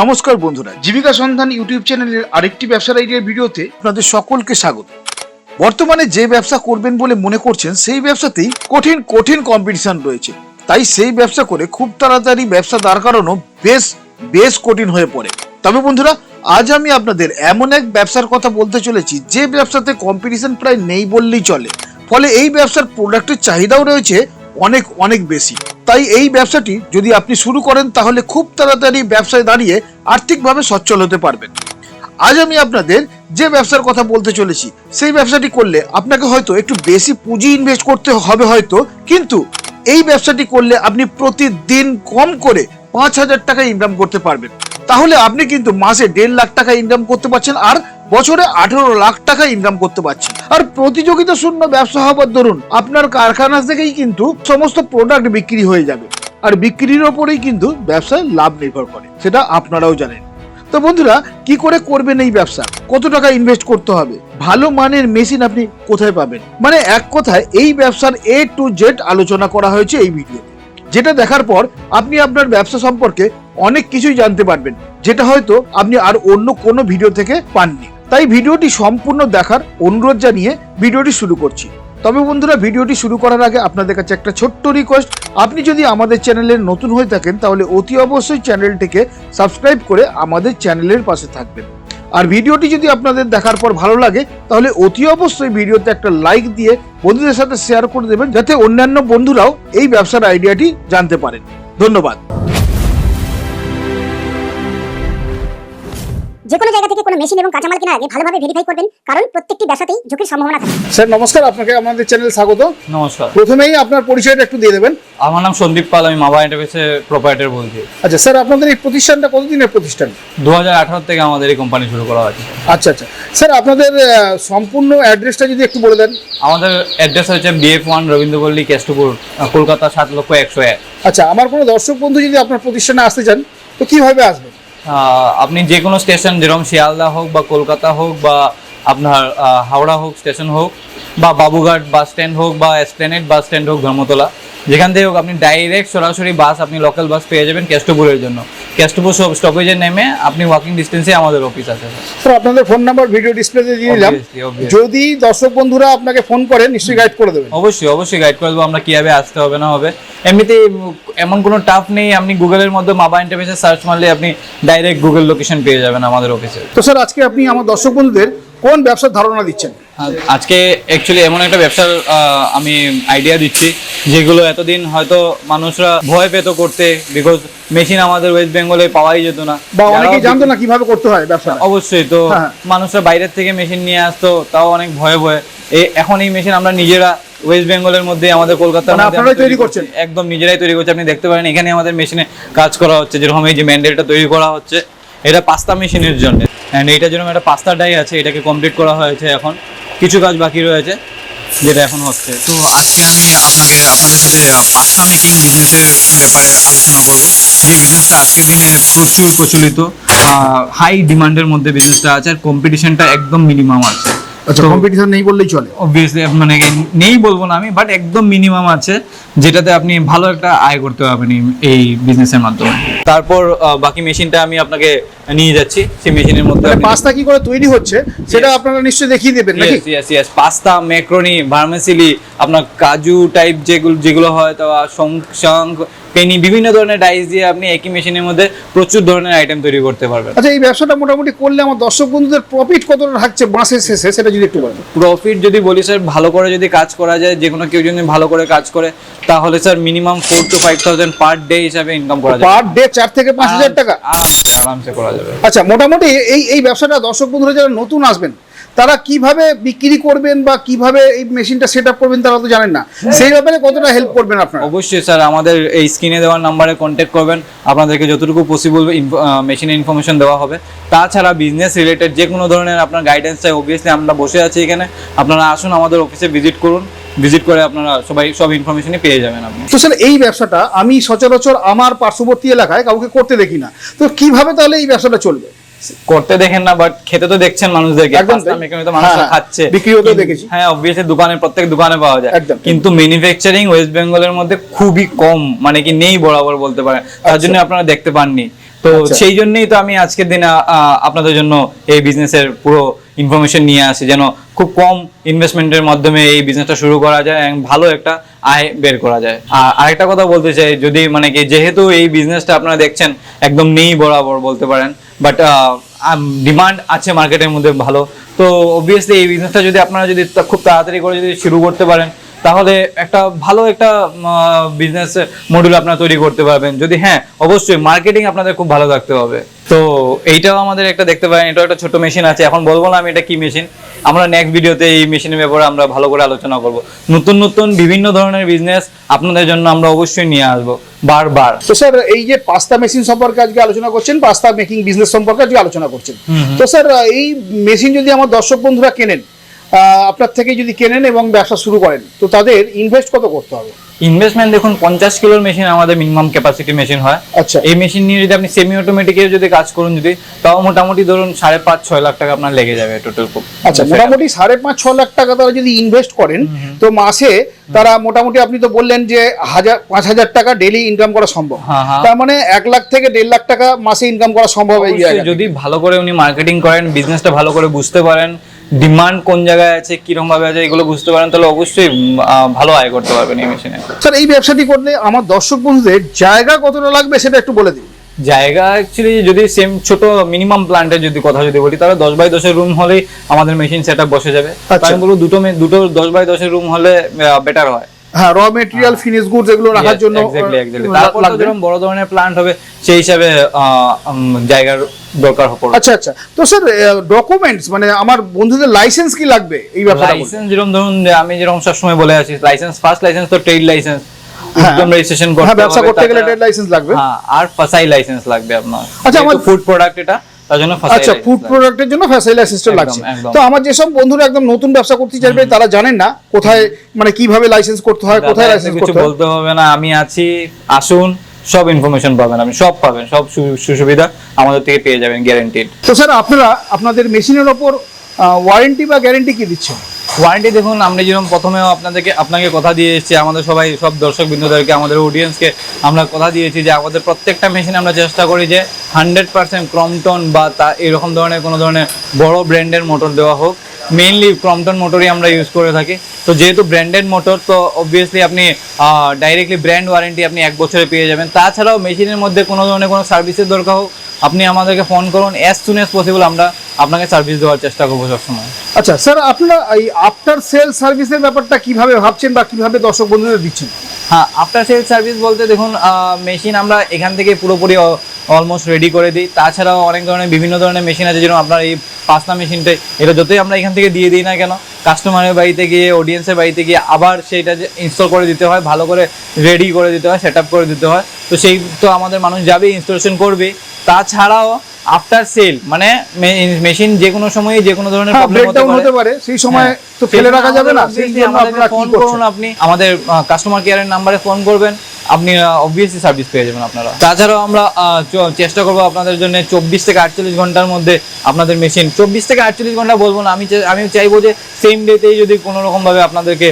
নমস্কার বন্ধুরা, জীবিকা সন্ধান ইউটিউব চ্যানেলের আরেকটি ব্যবসার আইডিয়ার ভিডিওতে আপনাদের সকলকে স্বাগত। বর্তমানে যে ব্যবসা করবেন বলে মনে করছেন, সেই ব্যবসাতেই কঠিন কঠিন কম্পিটিশন রয়েছে। তাই সেই ব্যবসা করে খুব তাড়াতাড়ি ব্যবসা দাঁড় করানো বেশ বেশ কঠিন হয়ে পড়ে। তবে বন্ধুরা, আজ আমি আপনাদের এমন এক ব্যবসার কথা বলতে চলেছি, যে ব্যবসাতে কম্পিটিশন প্রায় নেই বললেই চলে। ফলে এই ব্যবসার প্রোডাক্টের চাহিদাও রয়েছে অনেক অনেক বেশি। তাই এই ব্যবসাটি যদি আপনি শুরু করেন, তাহলে খুব তাড়াতাড়ি ব্যবসায় দাঁড়িয়ে আর্থিকভাবে সচ্ছল হতে পারবেন। আজ আমি আপনাদের যে ব্যবসার কথা বলতে চলেছি, সেই ব্যবসাটি করলে আপনাকে হয়তো একটু বেশি পুঁজি ইনভেস্ট করতে হবে হয়তো, কিন্তু এই ব্যবসাটি করলে আপনি প্রতিদিন কম করে পাঁচ হাজার টাকা ইনকাম করতে পারবেন। তাহলে আপনি কিন্তু মাসে দেড় লাখ টাকা ইনকাম করতে পারছেন, আর বছরে আঠেরো লাখ টাকা ইনকাম করতে পারছেন আর প্রতিযোগিতা শূন্য, ব্যবসা হবার দরুন, আপনার কারখানা থেকেই কিন্তু সমস্ত প্রোডাক্ট বিক্রি হয়ে যাবে। আর বিক্রির ওপরেই কিন্তু ব্যবসায় লাভ নির্ভর করে, সেটা আপনারাও জানেন। তো বন্ধুরা, কি করে করবেন এই ব্যবসা? কত টাকা ইনভেস্ট করতে হবে? ভালো মানের মেশিন আপনি কোথায় পাবেন? মানে এক কথায়, এই ব্যবসার এ টু জেড আলোচনা করা হয়েছে এই ভিডিওতে যেটা দেখার পর আপনি আপনার ব্যবসা সম্পর্কে অনেক কিছুই জানতে পারবেন, যেটা হয়তো আপনি আর অন্য কোনো ভিডিও থেকে পাননি। তাই ভিডিওটি সম্পূর্ণ দেখার অনুরোধ জানিয়ে ভিডিওটি শুরু করছি। তবে বন্ধুরা, ভিডিওটি শুরু করার আগে আপনাদের কাছে একটা ছোট্ট রিকোয়েস্ট আপনি যদি আমাদের চ্যানেলের নতুন হয়ে থাকেন, তাহলে অতি অবশ্যই চ্যানেলটিকে সাবস্ক্রাইব করে আমাদের চ্যানেলের পাশে থাকবেন। আর ভিডিওটি যদি আপনাদের দেখার পর ভালো লাগে, তাহলে অতি অবশ্যই ভিডিওতে একটা লাইক দিয়ে বন্ধুদের সাথে শেয়ার করে দেবেন, যাতে অন্যান্য বন্ধুরাও এই ব্যবসার আইডিয়াটি জানতে পারেন। ধন্যবাদ। যে কোনো জায়গা থেকে কোনো মেশিন এবং কাঁচামাল কেনার আগে ভালোভাবে ভেরিফাই করবেন কারণ প্রত্যেকটি ব্যবসাতেই ঝুঁকির সম্ভাবনা থাকে। স্যার নমস্কার আপনাকে আমাদের চ্যানেল স্বাগত। নমস্কার। প্রথমেই আপনার পরিচয়টা একটু দিয়ে দেবেন। আমার নাম সন্দীপ পাল আমি মাবা এন্টারপ্রাইজের প্রোপাইটার বলছি। আচ্ছা স্যার আপনাদের এই প্রতিষ্ঠানটা কতদিনের প্রতিষ্ঠান? দু হাজার আঠারো থেকে আমাদের এই কোম্পানি শুরু করা হয়েছে। আচ্ছা আচ্ছা। স্যার আপনাদের সম্পূর্ণ অ্যাড্রেসটা যদি একটু বলে দেন। আমাদের অ্যাড্রেস হচ্ছে বিএফ ওয়ান রবীন্দ্রপল্লী কেষ্টপুর কলকাতা সাত লক্ষ একশো এক। আচ্ছা আমার কোনো দর্শক বন্ধু যদি আপনার প্রতিষ্ঠানে আসতে চান তো কীভাবে আসবেন আহ, আপনি যে কোনো স্টেশন যেরকম শিয়ালদা হোক বা কলকাতা হোক বা আপনার হাওড়া হোক স্টেশন হোক বা বাবুঘাট বাস স্ট্যান্ড হোক বা এসপ্লেনেড বাস স্ট্যান্ড হোক ধর্মতলা, যেখান থেকে হোক, আপনি ডাইরেক্ট সরাসরি বাস আপনি লোকাল বাস পেয়ে যাবেন কেষ্টপুরের জন্য। কেষ্টপুর স্টপেজে নেমে আপনি ওয়াকিং ডিস্টেন্সে আমাদের অফিস আছে। স্যার আপনাদের ফোন নাম্বার ভিডিও ডিসপ্লেতে দিয়ে দিলাম. যদি দর্শক বন্ধুরা আপনাকে ফোন করেন নিশ্চয়ই গাইড করে দেবেন। অবশ্যই অবশ্যই গাইড করে দেবো। আমরা কীভাবে আসতে হবে না হবে। এমনিতে এমন কোনো টাফ নেই আপনি গুগলের মধ্যে মাবা ইন্টারফেসে সার্চ মারলে আপনি ডাইরেক্ট গুগল লোকেশন পেয়ে যাবেন আমাদের অফিসে তো স্যার আজকে আপনি আমার দর্শক বন্ধুদের কোন ব্যবসার ধারণা দিচ্ছেন? আজকে অ্যাকচুয়ালি এমন একটা ব্যবসার আমি আইডিয়া দিচ্ছি যেগুলো এতদিন হয়তো মানুষরা ভয় পেত করতে বিকজ মেশিন আমাদের ওয়েস্ট বেঙ্গলে পাওয়াই যেত না। বা অনেকেই জানতো না কীভাবে করতে হয় ব্যবসা। অবশ্যই তো হ্যাঁ। মানুষরা বাইরের থেকে মেশিন নিয়ে আসতো তাও অনেক ভয়ে ভয়ে। এই এখন এই মেশিন আমরা নিজেরা ওয়েস্ট বেঙ্গলের মধ্যে আমাদের কলকাতার মানে মধ্যে আপনারাই তৈরি করছেন? একদম নিজেরাই তৈরি করছে আপনি দেখতে পারেন এখানে আমাদের মেশিনে কাজ করা হচ্ছে যেরকম এই যে ম্যান্ডেলটা তৈরি করা হচ্ছে। এটা পাস্তা মেশিনের জন্য। অ্যান্ড এইটা জন্য একটা পাস্তা ডাই আছে এটাকে কমপ্লিট করা হয়েছে এখন। কিছু কাজ বাকি রয়েছে যেটা এখন হচ্ছে। তো আজকে আমি আপনাকে আপনাদের সাথে পাস্তা মেকিং বিজনেসের ব্যাপারে আলোচনা করব। যে বিজনেসটা আজকের দিনে প্রচুর প্রচলিত। হাই ডিমান্ডের মধ্যে বিজনেসটা আছে আর কম্পিটিশনটা একদম মিনিমাম আছে। আচ্ছা কম্পিটিশন নেই বললেই চলে। অবভিয়াসলি মানে নেই বলব না আমি বাট একদম মিনিমাম আছে যেটাতে আপনি ভালো একটা আয় করতে পারবেন এই- এই বিজনেসের মাধ্যমে। তারপর আহ, বাকি মেশিনটা আমি আপনাকে নিয়ে যাচ্ছি। সেই মেশিনের মধ্যে মানে পাস্তা কি করে তৈরি হচ্ছে সেটা আপনারা নিশ্চয়ই দেখিয়ে দেবেন নাকি? Yes yes. Pasta macaroni vermicelli আপনার কাজু টাইপ যেগুলো যেগুলো হয় তা শঙ্খ পেনি বিভিন্ন ধরনের ডাইস দিয়ে আপনি একই মেশিনের মধ্যে প্রচুর ধরনের আইটেম তৈরি করতে পারবেন। আচ্ছা এই ব্যবসাটা মোটামুটি করলে আমার দর্শক বন্ধুদের প্রফিট কতটা থাকছে মাসের শেষে সেটা যদি একটু বলেন। প্রফিট যদি বলি স্যার ভালো করে যদি কাজ করা যায় যে কোনো কেউ যদি ভালো করে কাজ করে তাহলে sir minimum four to five thousand per day হিসাবে ইনকাম করা যায় পার ডে চার থেকে পাঁচ হাজার টাকা? আরামসে আরামসে করা যাবে। আচ্ছা মোটামুটি এই এই ব্যবসাটা দর্শক বন্ধুরা যারা নতুন আসবেন তারা কীভাবে বিক্রি করবেন বা কীভাবে এই মেশিনটা সেট আপ করবেন তারা তো জানেন না। সেই ব্যাপারে কতটা হেল্প করবেন আপনারা? অবশ্যই স্যার আমাদের এই স্ক্রিনে দেওয়ার নাম্বারে কন্ট্যাক্ট করবেন। আপনাদেরকে যতটুকু পসিবল মেশিনের ইনফরমেশন দেওয়া হবে। তাছাড়া বিজনেস রিলেটেড যে কোনো ধরনের আপনার গাইডেন্স চাই অবভিয়াসলি আমরা বসে আছি এখানে। আপনারা আসুন আমাদের অফিসে ভিজিট করুন। ভিজিট করে আপনারা সবাই সব ইনফরমেশনই পেয়ে যাবেন আপনি। তো স্যার এই ব্যবসাটা আমি সচরাচর আমার পার্শ্ববর্তী এলাকায় কাউকে করতে দেখি না। তো কীভাবে তাহলে এই ব্যবসাটা চলবে? করতে দেখেন না বাট খেতে তো দেখছেন মানুষদেরকে তাই। তো মানুষরা হ্যাঁ, খাচ্ছে বিক্রি হতেও কিন্তু- দেখেছি। হ্যাঁ অবভিয়াসলি দোকানে প্রত্যেক দোকানে পাওয়া যায়। কিন্তু ম্যানুফ্যাকচারিং ওয়েস্ট বেঙ্গলের মধ্যে খুবই কম মানে কি নেই বরাবর বলতে পারেন তার আচ্ছা। জন্য আপনারা দেখতে পাননি তো আচ্ছা। সেই জন্যই তো আমি আজকের দিনে আপনাদের জন্য এই বিজনেসের পুরো ইনফরমেশন নিয়ে আসি যেন খুব কম ইনভেস্টমেন্টের মাধ্যমে এই বিজনেসটা শুরু করা যায় এবং ভালো একটা আয় বের করা যায় আর আরেকটা কথা বলতে চাই যদি মানে কি যেহেতু এই বিজনেসটা আপনারা দেখছেন একদম নেই বরাবর বলতে পারেন বাট ডিমান্ড আছে মার্কেটের মধ্যে ভালো। তো অবভিয়াসলি এই বিজনেসটা যদি আপনারা যদি খুব তাড়াতাড়ি করে যদি শুরু করতে পারেন তাহলে একটা ভালো একটা বিজনেস মডিউল আপনারা তৈরি করতে পারবেন। যদি হ্যাঁ অবশ্যই মার্কেটিং আপনাদের খুব ভালো থাকতে হবে। তো এইটাও আমাদের একটা দেখতে পারেন এটাও একটা ছোট মেশিন আছে। এখন বলব না আমি এটা কি মেশিন আমরা নেক্সট ভিডিওতে এই মেশিনের ব্যাপারে আমরা ভালো করে আলোচনা করব। নতুন নতুন বিভিন্ন ধরনের বিজনেস আপনাদের জন্য আমরা অবশ্যই নিয়ে আসব বারবার। তো স্যার এই যে পাস্তা মেশিন সম্পর্কে আজকে আলোচনা করছেন পাস্তা মেকিং বিজনেস সম্পর্কে আজকে আলোচনা করছেন। তো স্যার এই মেশিন যদি আমার দর্শক বন্ধুরা কেনেন আপনার থেকে যদি কেনেন এবং ব্যবসা শুরু করেন তো তাদের ইনভেস্ট কত করতে হবে? ইনভেস্টমেন্ট দেখুন পঞ্চাশ কিলোর মেশিন আমাদের মিনিমাম ক্যাপাসিটি মেশিন হয়। আচ্ছা। এই মেশিন নিয়ে যদি আপনি সেমি অটোমেটিকের যদি কাজ করুন যদি তাও মোটামুটি ধরুন সাড়ে পাঁচ ছয় লাখ টাকা আপনার লেগে যাবে টোটাল আচ্ছা মোটামুটি সাড়ে পাঁচ ছ লাখ টাকা তারা যদি ইনভেস্ট করেন তো মাসে তারা মোটামুটি আপনি তো বললেন যে হাজার পাঁচ হাজার টাকা ডেলি ইনকাম করা সম্ভব। হ্যাঁ, হ্যাঁ। তার মানে এক লাখ থেকে দেড় লাখ টাকা মাসে ইনকাম করা সম্ভব যদি ভালো করে উনি মার্কেটিং করেন বিজনেসটা ভালো করে বুঝতে পারেন ডিমান্ড কোন জায়গায় আছে কীরকম ভাবে আছে এগুলো বুঝতে পারেন তাহলে অবশ্যই ভালো আয় করতে পারবেন এই মেশিনে স্যার এই ব্যবসাটি করলে আমার দর্শক বন্ধুদের জায়গা কতটা লাগবে সেটা একটু বলে দিন। জায়গা অ্যাকচুয়ালি যদি সেম ছোট মিনিমাম প্ল্যান্টের যদি কথা যদি বলি তাহলে দশ বাই দশের রুম হলেই আমাদের মেশিন সেট বসে যাবে। আচ্ছা। আমি বলব দুটো দুটো দশ বাই দশের রুম হলে বেটার হয়। হ্যাঁ র মেটেরিয়াল ফিনিশ গুডস এগুলো রাখার জন্য তারপর যেরকম বড় ধরনের প্ল্যান্ট হবে সেই হিসাবে জায়গার দরকার পড়বে আচ্ছা আচ্ছা। তো স্যার ডকুমেন্টস মানে আমার বন্ধুদের লাইসেন্স কি লাগবে? এই ব্যাপারটা বলুন। লাইসেন্স যেরকম ধরুন আমি যেরকম সবসময় বলে আছি লাইসেন্স ফার্স্ট লাইসেন্স তো ট্রেড লাইসেন্স। উদ্যম রেজিস্ট্রেশন করতে হ্যাঁ ব্যবসা করতে গেলে ট্রেড লাইসেন্স লাগবে। হ্যাঁ আর ফাসাই লাইসেন্স লাগবে আপনার। আচ্ছা, আমার- ফুড প্রোডাক্ট এটা তার জন্য আচ্ছা ফুড প্রোডাক্টের জন্য ফ্যাসাইল অ্যাসিস্ট্যান্ট লাগছে। তো আমার যেসব বন্ধুরা একদম নতুন ব্যবসা করতে চাইবে তারা জানেন না কোথায় মানে কীভাবে লাইসেন্স করতে হয় কোথায় লাইসেন্স করতে হয়। বলতে হবে না আমি আছি আসুন সব ইনফরমেশন পাবেন আপনি সব পাবেন সব সুবিধা আমাদের থেকে পেয়ে যাবেন গ্যারান্টিড তো স্যার আপনারা আপনাদের মেশিনের ওপর ওয়ারেন্টি বা গ্যারেন্টি কি দিচ্ছেন? ওয়ারেন্টি দেখুন, আমরা যেরকম প্রথমেও আপনাদেরকে, আপনাকে কথা দিয়ে এসেছি, আমাদের সবাই, সব দর্শক বিন্দুদেরকে, আমাদের অডিয়েন্সকে আমরা কথা দিয়েছি যে আমাদের প্রত্যেকটা মেশিনে আমরা চেষ্টা করি যে হান্ড্রেড পার্সেন্ট ক্রমটন বা তা এরকম ধরনের কোনো ধরনের বড় ব্র্যান্ডের মোটর দেওয়া হোক। মেইনলি ক্রমটন মোটরই আমরা ইউজ করে থাকি। তো যেহেতু ব্র্যান্ডেড মোটর তো অবভিয়াসলি আপনি ডাইরেক্টলি ব্র্যান্ড ওয়ারেন্টি আপনি এক বছরে পেয়ে যাবেন। তাছাড়াও মেশিনের মধ্যে কোনো ধরনের কোনো সার্ভিসের দরকার হোক, আপনি আমাদেরকে ফোন করুন অ্যাজ সুন অ্যাজ পসিবল আমরা আপনাকে সার্ভিস দেওয়ার চেষ্টা করব সবসময়। আচ্ছা স্যার আপনারা এই আফটার সেল সার্ভিসের ব্যাপারটা কীভাবে ভাবছেন বা কীভাবে দর্শক বন্ধুদের দিচ্ছেন? হ্যাঁ আফটার সেল সার্ভিস বলতে দেখুন মেশিন আমরা এখান থেকে পুরোপুরি অলমোস্ট রেডি করে দিই। তাছাড়াও অনেক ধরনের বিভিন্ন ধরনের মেশিন আছে যেরকম আপনার এই পাস্তা মেশিনটাই এটা যতই আমরা এখান থেকে দিয়ে দিই না কেন কাস্টমারের বাড়িতে গিয়ে অডিয়েন্সের বাড়িতে গিয়ে আবার সেইটা যে ইনস্টল করে দিতে হয় ভালো করে রেডি করে দিতে হয় সেট করে দিতে হয়। তো সেই তো আমাদের মানুষ যাবে ইনস্টলেশন করবে। তাছাড়াও আফটার সেল মানে মেশিন যে কোনো সময় যে কোনো ধরনের হ্যাঁ প্রবলেম হতে পারে। হতে পারে সেই সময় হ্যাঁ। তো ফেলে রাখা যাবে না সেই সেই জন্য আপনারা ফোন করুন আপনি। আমাদের কাস্টমার কেয়ারের নম্বরে ফোন করবেন। আপনি অবভিয়াসলি সার্ভিস পেয়ে যাবেন আপনারা। তাছাড়াও আমরা চেষ্টা করব আপনাদের জন্য চব্বিশ থেকে আটচল্লিশ ঘণ্টার মধ্যে আপনাদের মেশিন চব্বিশ থেকে আটচল্লিশ ঘণ্টা বলব না আমি আমি চাইব যে সেম ডেতেই যদি কোনো রকম ভাবে আপনাদেরকে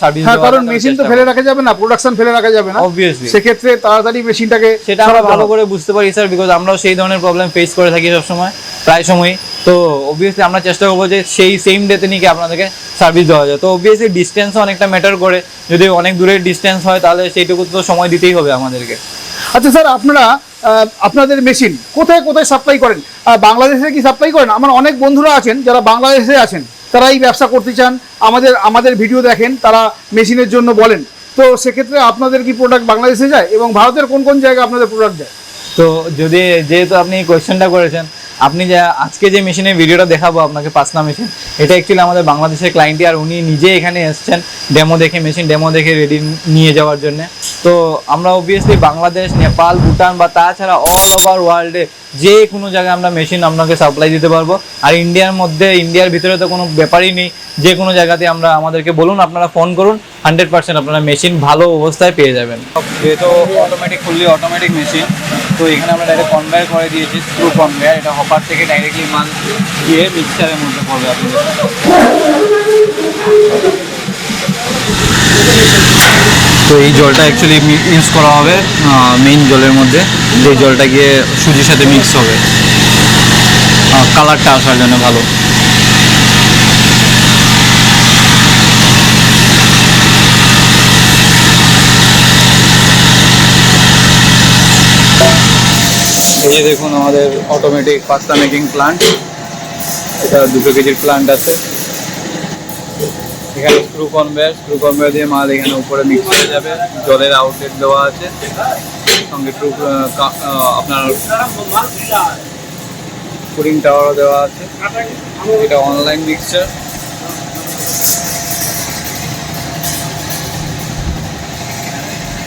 সার্ভিস হ্যাঁ কারণ মেশিন তো ফেলে রাখা যাবে না প্রোডাকশন ফেলে রাখা যাবে না। অবভিয়াসলি সেক্ষেত্রে তাড়াতাড়ি মেশিনটাকে সেটা আমরা ভালো করে বুঝতে পারি স্যার বিকজ আমরাও সেই ধরনের প্রবলেম ফেস করে থাকি সবসময় প্রায় সময় তো অবভিয়াসলি আমরা চেষ্টা করব যে সেই সেম ডেতে নিয়ে আপনাদেরকে সার্ভিস দেওয়া যায়। তো অবভিয়াসলি ডিস্টেন্সও অনেকটা ম্যাটার করে। যদি অনেক দূরের ডিস্টেন্স হয় তাহলে সেইটুকু তো সময় দিতেই হবে আমাদেরকে। আচ্ছা স্যার আপনারা আপনাদের মেশিন কোথায় কোথায় সাপ্লাই করেন? বাংলাদেশে কি সাপ্লাই করেন? আমার অনেক বন্ধুরা আছেন যারা বাংলাদেশে আছেন তারা এই ব্যবসা করতে চান আমাদের আমাদের ভিডিও দেখেন তারা মেশিনের জন্য বলেন। তো সেক্ষেত্রে আপনাদের কি প্রোডাক্ট বাংলাদেশে যায় এবং ভারতের কোন কোন জায়গায় আপনাদের প্রোডাক্ট যায়? তো যদি যেহেতু আপনি কোয়েশ্চেনটা করেছেন আপনি যে আজকে যে মেশিনের ভিডিওটা দেখাবো আপনাকে পাসনা মেশিন, এটা অ্যাকচুয়ালি আমাদের বাংলাদেশের ক্লায়েন্টই আর উনি নিজে এখানে এসেছেন ডেমো দেখে মেশিন ডেমো দেখে রেডি নিয়ে যাওয়ার জন্য। তো আমরা অবভিয়াসলি বাংলাদেশ, নেপাল, ভুটান বা তাছাড়া অল ওভার ওয়ার্ল্ডে যে কোনো জায়গায় আমরা মেশিন আপনাকে সাপ্লাই দিতে পারব। আর ইন্ডিয়ার মধ্যে ইন্ডিয়ার ভিতরে তো কোনো ব্যাপারই নেই। যে কোনো জায়গাতে আমরা আমাদেরকে বলুন, আপনারা ফোন করুন হান্ড্রেড পার্সেন্ট আপনারা মেশিন ভালো অবস্থায় পেয়ে যাবেন। যেহেতু অটোমেটিক ফুললি অটোমেটিক মেশিন তো এখানে আমরা ডাইরেক্ট কনভেয়ার করে দিয়েছি স্ক্রু কনভেয়ার এটা হপার থেকে ডাইরেক্টলি মাল দিয়ে মিক্সারের মধ্যে পড়বে আপনাদের। তো এই জলটা অ্যাকচুয়ালি ইউজ করা হবে মেইন জলের মধ্যে। যে জলটা গিয়ে সুজির সাথে মিক্স হবে। কালারটা আসার জন্য ভালো। এই যে দেখুন আমাদের অটোমেটিক পাস্তা মেকিং প্লান্ট এটা দুটো কেজির প্লান্ট আছে। এখানে স্ক্রু কনভেয়ার স্ক্রু কনভেয়ার দিয়ে মাল এখানে উপরে মিক্স হয়ে যাবে। জলের আউটলেট দেওয়া আছে। সঙ্গে ট্রু আপনার কুলিং টাওয়ারও দেওয়া আছে। এটা অনলাইন মিক্সচার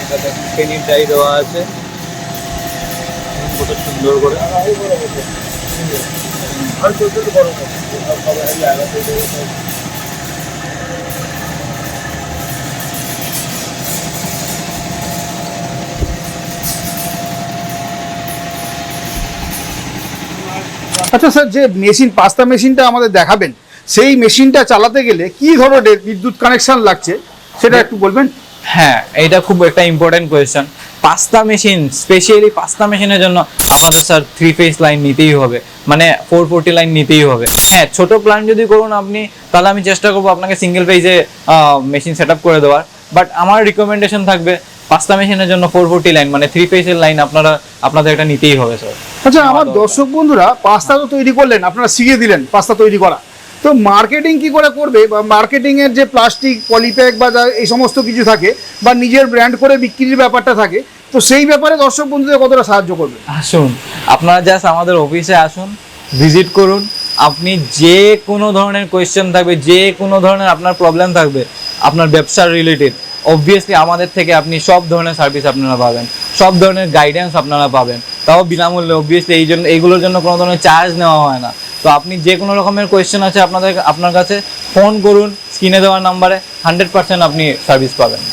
এটাতে পেনির ডাই দেওয়া আছে। সুন্দর করে। আচ্ছা স্যার যে মেশিন পাস্তা মেশিনটা আমাদের দেখাবেন সেই মেশিনটা চালাতে গেলে কি ধরনের বিদ্যুৎ কানেকশন লাগছে? সেটা একটু বলবেন। হ্যাঁ এটা খুব একটা important question pasta machine specially pasta মেশিনের জন্য আপনাদের স্যার থ্রি ফেস লাইন নিতেই হবে। মানে ফোর ফোরটি লাইন নিতেই হবে। হ্যাঁ ছোট প্ল্যান যদি করুন আপনি তাহলে আমি চেষ্টা করব আপনাকে সিঙ্গেল ফেজে মেশিন সেট করে দেওয়ার। বাট আমার রিকমেন্ডেশন থাকবে পাস্তা মেশিনের জন্য ফোর ফোরটি লাইন মানে থ্রি ফেসের লাইন আপনারা আপনাদের এটা নিতেই হবে স্যার আচ্ছা আমার দর্শক বন্ধুরা পাস্তা তো তৈরি করলেন আপনারা শিখিয়ে দিলেন পাস্তা তৈরি করা। তো মার্কেটিং কি করে করবে? বা মার্কেটিংয়ের যে প্লাস্টিক পলিপ্যাক বা এই সমস্ত কিছু থাকে, বা নিজের ব্র্যান্ড করে বিক্রির ব্যাপারটা থাকে, তো সেই ব্যাপারে দর্শক বন্ধুদের কতটা সাহায্য করবে? আসুন, আপনারা জাস্ট আমাদের অফিসে আসুন ভিজিট করুন, আপনি যে কোনো ধরনের কোয়েশ্চেন থাকবে, যে কোনো ধরনের আপনার প্রবলেম থাকবে, আপনার ব্যবসার রিলেটেড অবভিয়াসলি আমাদের থেকে আপনি সব ধরনের সার্ভিস আপনারা পাবেন, সব ধরনের গাইডেন্স আপনারা পাবেন, তাও বিনামূল্যে অবভিয়াসলি এই জন্য এইগুলোর জন্য কোনো ধরনের চার্জ নেওয়া হয় না। তো আপনি যে কোনো রকমের কোয়েশ্চেন আছে আপনাদের, আপনার কাছে ফোন করুন স্ক্রিনে দেওয়ার নাম্বারে হান্ড্রেড পার্সেন্ট আপনি সার্ভিস পাবেন।